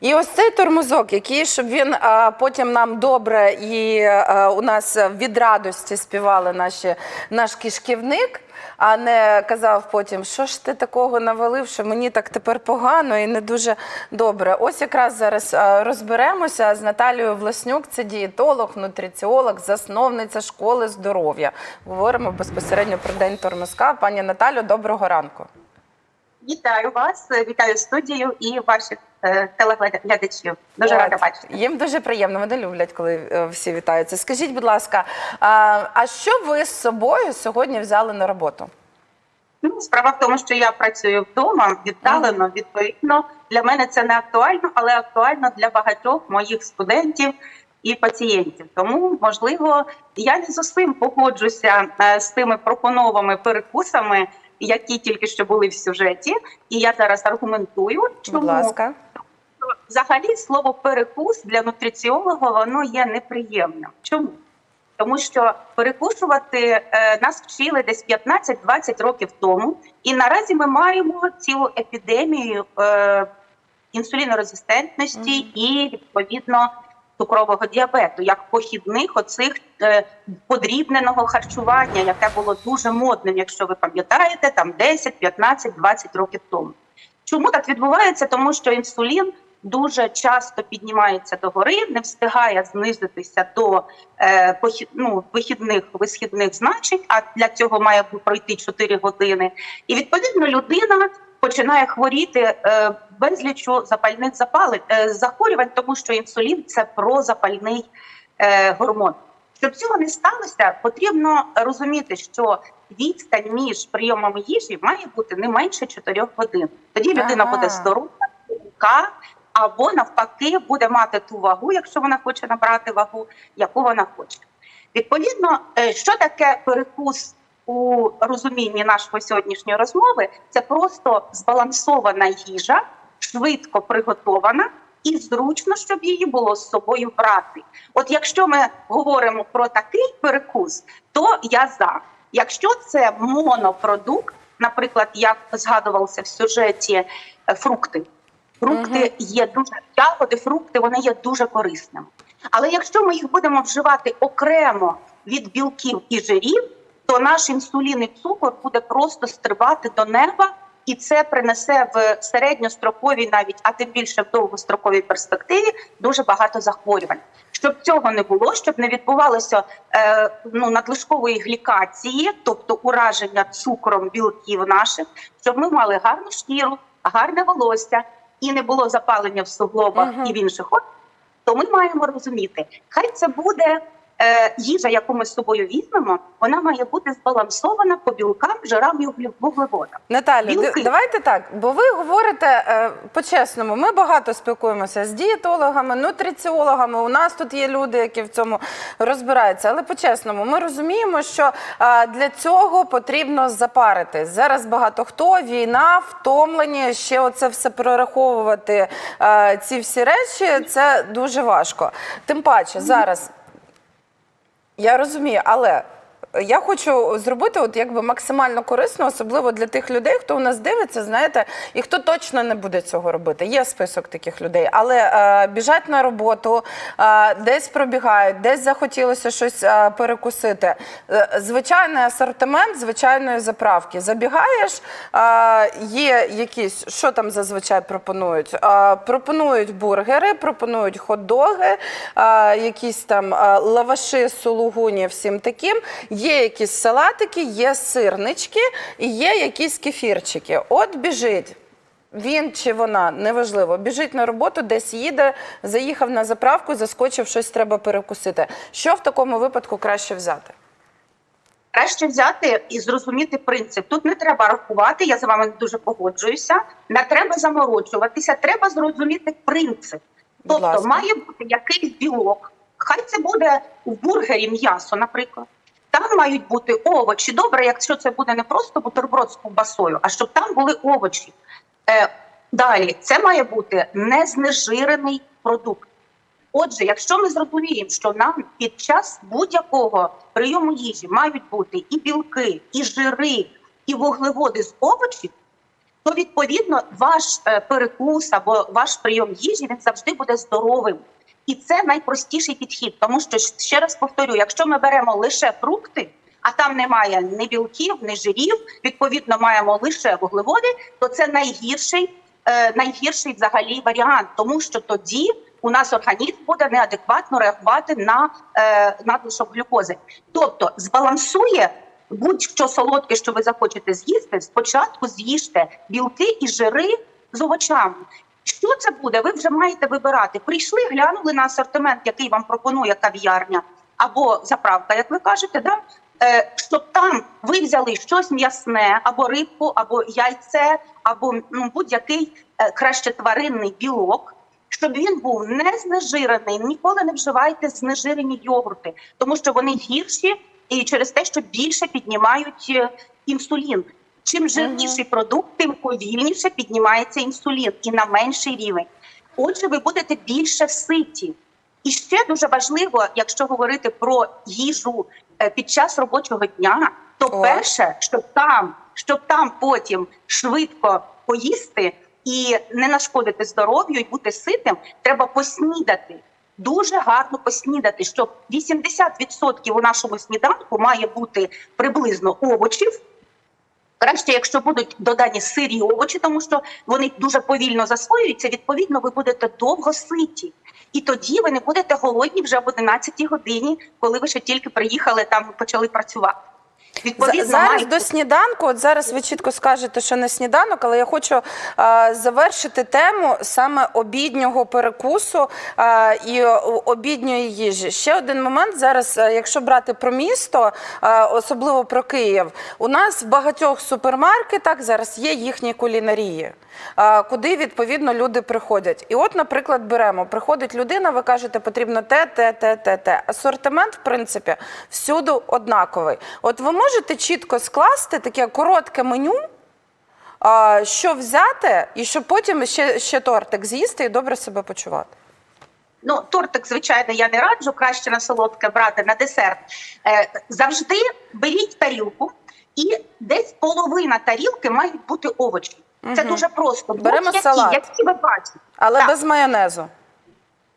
І ось цей тормозок, який щоб він а, потім нам добре і а, у нас від радості співали наші наш кишківник, а не казав потім, що ж ти такого навалив, що мені так тепер погано і не дуже добре. Ось якраз зараз розберемося з Наталією Власнюк, це дієтолог, нутриціолог, засновниця школи здоров'я. Говоримо безпосередньо про день тормозка. Пані Наталю, доброго ранку. Вітаю вас, вітаю студію і ваших е, телеглядачів. Дуже От. рада бачити. Їм дуже приємно. Вони люблять, коли е, всі вітаються. Скажіть, будь ласка, а, що ви з собою сьогодні взяли на роботу? Ну, справа в тому, що я працюю вдома віддалено. Відповідно, для мене це не актуально, але актуально для багатьох моїх студентів і пацієнтів. Тому, можливо, я не з усім погоджуся е, з тими пропонованими перекусами, які тільки що були в сюжеті. І я зараз аргументую, чому Будь ласка. Взагалі, слово перекус для нутриціолога воно є неприємним. Чому? Тому що перекушувати е, нас вчили десь 15-20 років тому, і наразі ми маємо цілу епідемію е, інсулінорезистентності і відповідно цукрового діабету, як похідних оцих е, подрібненого харчування, яке було дуже модним, якщо ви пам'ятаєте, там 10, 15, 20 років тому. Чому так відбувається? Тому що інсулін дуже часто піднімається до гори, не встигає знизитися до е, ну, вихідних висхідних значень, а для цього має пройти 4 години. І відповідно людина починає хворіти е, безлічу запальних запалень захворювань, тому що інсулін це прозапальний е, гормон. Щоб цього не сталося, потрібно розуміти, що відстань між прийомами їжі має бути не менше 4 годин. Тоді людина Ага. буде здорова, струнка, або навпаки буде мати ту вагу, якщо вона хоче набрати вагу, яку вона хоче. Відповідно, е, що таке перекус у розумінні нашої сьогоднішньої розмови? Це просто збалансована їжа, швидко приготована. І зручно, щоб її було з собою брати. От якщо ми говоримо про такий перекус, то я за. Якщо це монопродукт, наприклад, як згадувалося в сюжеті е, фрукти. Фрукти Мгм. є дуже ягоди, фрукти вони є дуже корисними. Але якщо ми їх будемо вживати окремо від білків і жирів, то наш інсулін і цукор буде просто стрибати до неба, і це принесе в середньостроковій, навіть а тим більше в довгостроковій перспективі, дуже багато захворювань. Щоб цього не було, щоб не відбувалося е, ну, надлишкової глікації, тобто ураження цукром білків наших, щоб ми мали гарну шкіру, гарне волосся і не було запалення в суглобах Мгм. і в інших то ми маємо розуміти, хай це буде їжа, яку ми з собою візьмемо, вона має бути збалансована по білкам, жирам і вугле- вуглеводам. Наталю, Білки. давайте так, бо ви говорите е, по-чесному, ми багато спілкуємося з дієтологами, нутриціологами. У нас тут є люди, які в цьому розбираються. Але по-чесному, ми розуміємо, що е, для цього потрібно запарити. Зараз багато хто війна, втомлені, ще оце все прораховувати. е, ці всі речі це дуже важко. Тим паче зараз. Я розумію, але я хочу зробити от якби максимально корисно, особливо для тих людей, хто у нас дивиться, знаєте, і хто точно не буде цього робити. Є список таких людей, але е, біжать на роботу, е, десь пробігають, десь захотілося щось е, перекусити. Е, звичайний асортимент звичайної заправки. Забігаєш, е, є якісь, що там зазвичай пропонують? Е, пропонують бургери, пропонують хот-доги, е, якісь там е, лаваши, сулугуні, всім таким. Є якісь салатики, є сирнички і є якісь кефірчики. От біжить. Він чи вона неважливо, біжить на роботу, десь їде, заїхав на заправку, заскочив, щось треба перекусити. Що в такому випадку краще взяти? Краще взяти і зрозуміти принцип. Тут не треба рахувати, я з вами дуже погоджуюся. Не треба заморочуватися, треба зрозуміти принцип. Тобто має бути якийсь білок. Хай це буде у бургері м'ясо, наприклад. Там мають бути овочі. Добре, якщо це буде не просто бутерброд з ковбасою, а щоб там були овочі. Е, далі, це має бути незнежирений продукт. Отже, якщо ми зрозуміємо, що нам під час будь-якого прийому їжі мають бути і білки, і жири, і вуглеводи з овочів, то відповідно ваш е, перекус або ваш прийом їжі він завжди буде здоровим. І це найпростіший підхід, тому що ще раз повторю: якщо ми беремо лише фрукти, а там немає ні білків, ні жирів, відповідно, маємо лише вуглеводи, то це найгірший, е, найгірший взагалі варіант, тому що тоді у нас організм буде неадекватно реагувати на е, надлишок глюкози. Тобто збалансує будь-що солодке, що ви захочете з'їсти, спочатку з'їжте білки і жири з овочами. Що це буде? Ви вже маєте вибирати. Прийшли, глянули на асортимент, який вам пропонує кав'ярня або заправка, як ви кажете, да? Е, щоб там ви взяли щось м'ясне, або рибку, або яйце, або ну, будь-який е, краще тваринний білок, щоб він був не знежирений. Ніколи не вживайте знежирені йогурти, тому що вони гірші і через те, що більше піднімають е, інсулін. Чим жирніший продукт, тим повільніше піднімається інсулін і на менший рівень. Отже, ви будете більше ситі. І ще дуже важливо, якщо говорити про їжу е, під час робочого дня, то О. перше, щоб там, щоб там потім швидко поїсти і не нашкодити здоров'ю і бути ситим, треба поснідати. Дуже гарно поснідати, щоб 80% у нашому сніданку має бути приблизно овочів. Краще, якщо будуть додані сирі овочі, тому що вони дуже повільно засвоюються, відповідно, ви будете довго ситі. І тоді ви не будете голодні вже об 11 годині, коли ви ще тільки приїхали там почали працювати. Відповідно, Зараз маєте- до сніданку, от зараз ви чітко скажете, що не сніданок, але я хочу е, завершити тему саме обіднього перекусу е, і обідньої їжі. Ще один момент зараз, е, якщо брати про місто, е, особливо про Київ, у нас в багатьох супермаркетах зараз є їхні кулінарії. Куди відповідно люди приходять, і от, наприклад, беремо, приходить людина, ви кажете, потрібно те, те, те, те, те. Асортимент, в принципі, всюди однаковий. От ви можете чітко скласти таке коротке меню, а, що взяти, і щоб потім ще, ще тортик з'їсти і добре себе почувати. Ну, тортик, звичайно, я не раджу, краще на солодке брати на десерт. Е, завжди беріть тарілку, і десь половина тарілки мають бути овочі. Це дуже просто. Беремо Будь-які, які ви бачите. Але Так. без майонезу.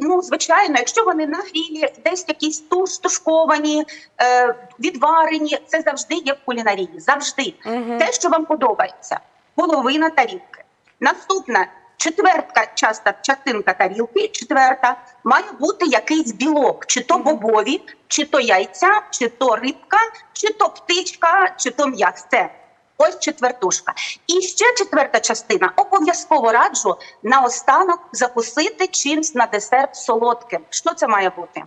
Ну, звичайно, якщо вони на грілі, десь якісь туш, тушковані, е, відварені, це завжди є в кулінарії. Завжди. Мгм. Те, що вам подобається, половина тарілки. Наступна четвертка часта, частинка тарілки, четверта, має бути якийсь білок, чи то бобові, чи то яйця, чи то рибка, чи то птичка, чи то м'ясце. Ось четвертушка. І ще четверта частина. Обов'язково раджу наостанок закусити чимсь на десерт солодким. Що це має бути?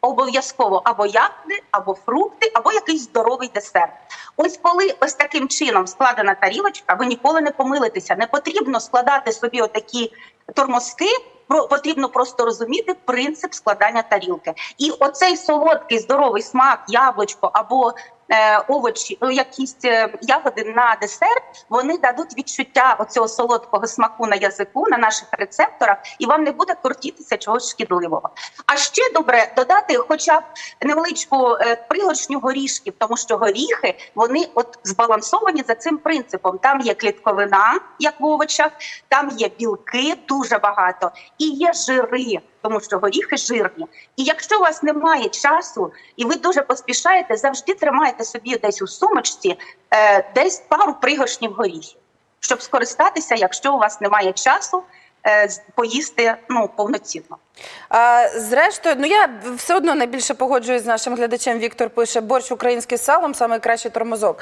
Обов'язково або ягоди, або фрукти, або якийсь здоровий десерт. Ось коли ось таким чином складена тарілочка, ви ніколи не помилитеся. Не потрібно складати собі отакі тормозки. Потрібно просто розуміти принцип складання тарілки. І оцей солодкий здоровий смак, яблучко або овочі, ну, якісь е, ягоди на десерт, вони дадуть відчуття оцього солодкого смаку на язику, на наших рецепторах, і вам не буде кортітися чогось шкідливого. А ще добре додати, хоча б невеличку е, пригоршню горішків, тому що горіхи вони от збалансовані за цим принципом. Там є клітковина, як в овочах, там є білки дуже багато, і є жири, тому що горіхи жирні. І якщо у вас немає часу, і ви дуже поспішаєте, завжди тримайте собі десь у сумочці е, десь пару пригоршнів горіхів, щоб скористатися, якщо у вас немає часу. е, Поїсти ну повноцінно. Зрештою, ну я все одно найбільше погоджуюсь з нашим глядачем. Віктор пише борщ український з салом, найкращий тормозок.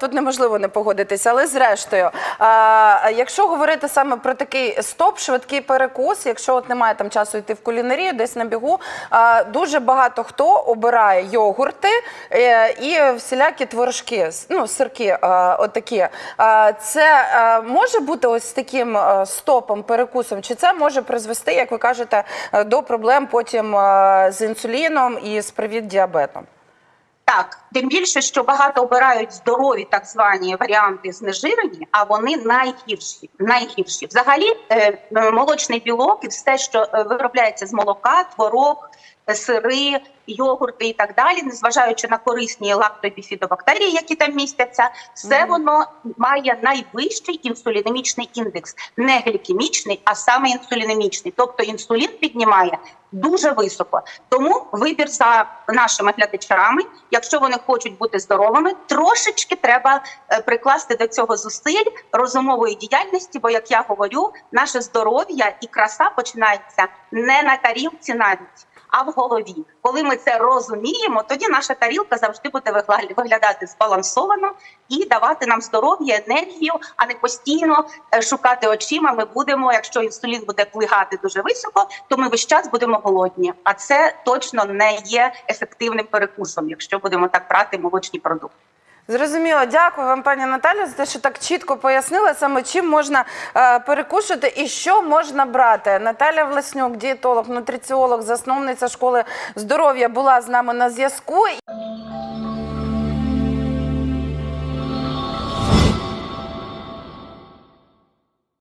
Тут неможливо не погодитися. Але зрештою, якщо говорити саме про такий стоп, швидкий перекус, якщо от немає там часу йти в кулінарію, десь на бігу, дуже багато хто обирає йогурти е, і всілякі творожки, ну сирки, отакі. Це може бути ось таким стопом, перекусом, чи це може призвести, як ви кажете, до проблем потім е, з інсуліном і з привід діабетом? Так, тим більше, що багато обирають здорові так звані варіанти знежирені, а вони найгірші. Найгірші. Взагалі, е, молочний білок і все, що е, виробляється з молока, творог, е, сири, йогурти і так далі, незважаючи на корисні лактобіфідобактерії, які там містяться, все воно має найвищий інсулінемічний індекс, не глікемічний, а саме інсулінемічний. Тобто інсулін піднімає дуже високо. Тому вибір за нашими глядачами, якщо вони хочуть бути здоровими, трошечки треба е, прикласти до цього зусиль розумової діяльності, бо як я говорю, наше здоров'я і краса починається не на тарілці навіть. А в голові, коли ми це розуміємо, тоді наша тарілка завжди буде виглядати збалансовано і давати нам здоров'я, енергію, а не постійно е, шукати очима. Ми будемо, якщо інсулін буде плигати дуже високо, то ми весь час будемо голодні. А це точно не є ефективним перекусом, якщо будемо так брати молочні продукти. Зрозуміло, дякую вам, пані Наталя, за те, що так чітко пояснили саме чим можна е, перекушати і що можна брати. Наталя Власнюк, дієтолог, нутриціолог, засновниця школи здоров'я, була з нами на зв'язку.